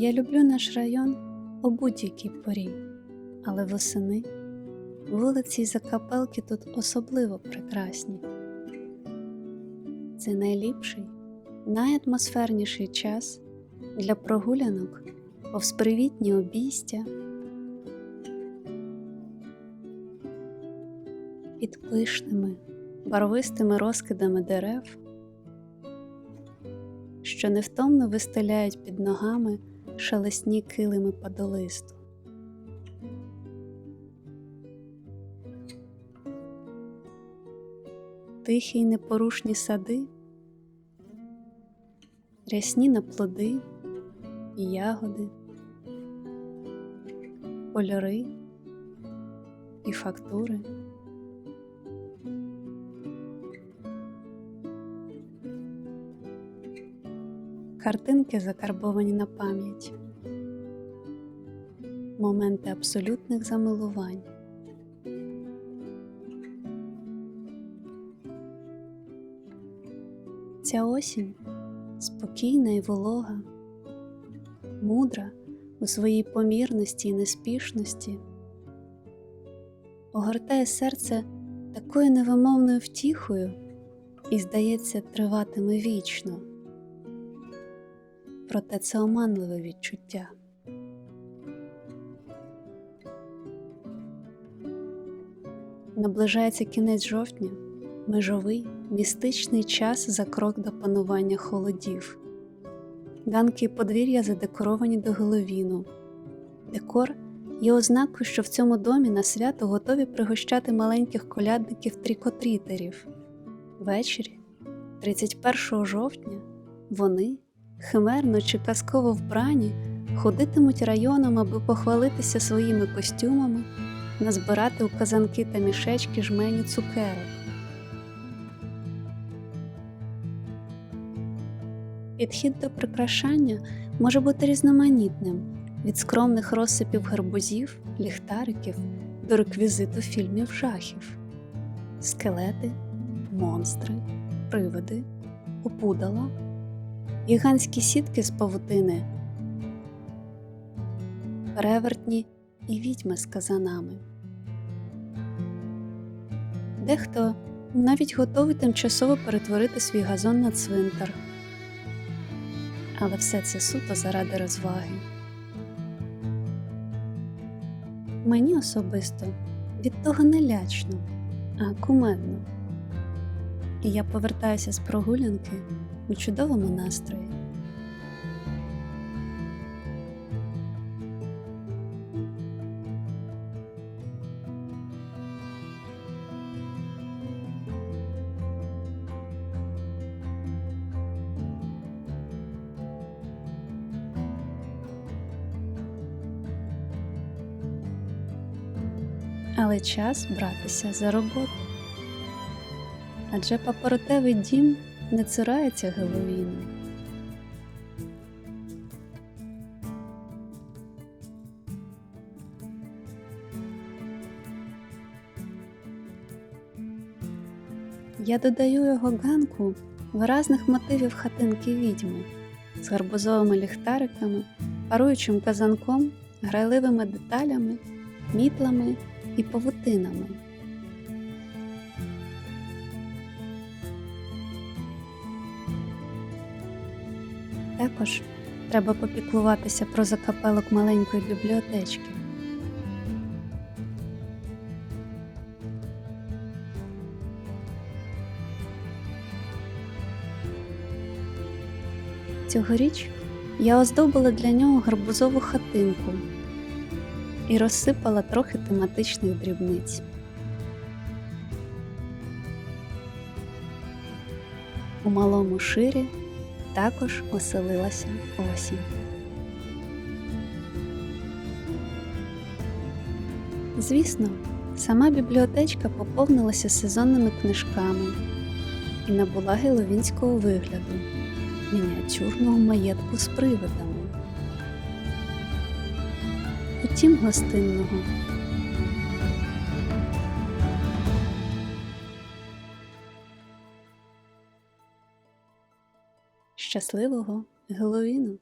Я люблю наш район у будь-якій порі, але восени вулиці й закапелки тут особливо прекрасні. Це найліпший, найатмосферніший час для прогулянок повз привітні обійстя, під пишними, барвистими розкидами дерев, що невтомно вистеляють під ногами шелесні килими падолисту. Тихі й непорушні сади, рясні на плоди і ягоди, кольори і фактури. Картинки закарбовані на пам'ять, моменти абсолютних замилувань. Ця осінь спокійна і волога, мудра у своїй помірності і неспішності, огортає серце такою невимовною втіхою і, здається, триватиме вічно. Проте це оманливе відчуття. Наближається кінець жовтня, межовий, містичний час за крок до панування холодів. Ганки і подвір'я задекоровані до Головіну. Декор є ознакою, що в цьому домі на свято готові пригощати маленьких колядників трікотрітерів. Ввечері, 31 жовтня, вони, химерно чи казково вбрані, ходитимуть районом, аби похвалитися своїми костюмами, назбирати у казанки та мішечки жмені цукерок. Підхід до прикрашання може бути різноманітним від скромних розсипів гарбузів, ліхтариків до реквізиту фільмів жахів, скелети, монстри, привиди, опудала, гігантські сітки з павутини, перевертні і відьми з казанами. Дехто навіть готовий тимчасово перетворити свій газон на цвинтар але все це суто заради розваги. Мені особисто від того не лячно, а кумедно. І я повертаюся з прогулянки у чудовому настрої. Але час братися за роботу. Адже папоротевий дім не цирається Геловіну. Я додаю його ганку виразних мотивів хатинки відьми з гарбузовими ліхтариками, паруючим казанком, грайливими деталями, мітлами і павутинами. Також треба попіклуватися про закапелок маленької бібліотечки. Цьогоріч я оздобила для нього гарбузову хатинку і розсипала трохи тематичних дрібниць. У малому ширі також оселилася осінь. Звісно, сама бібліотечка поповнилася сезонними книжками і набула геловінського вигляду мініатюрного маєтку з привидами. Утім гостинного. Щасливого Геловіну!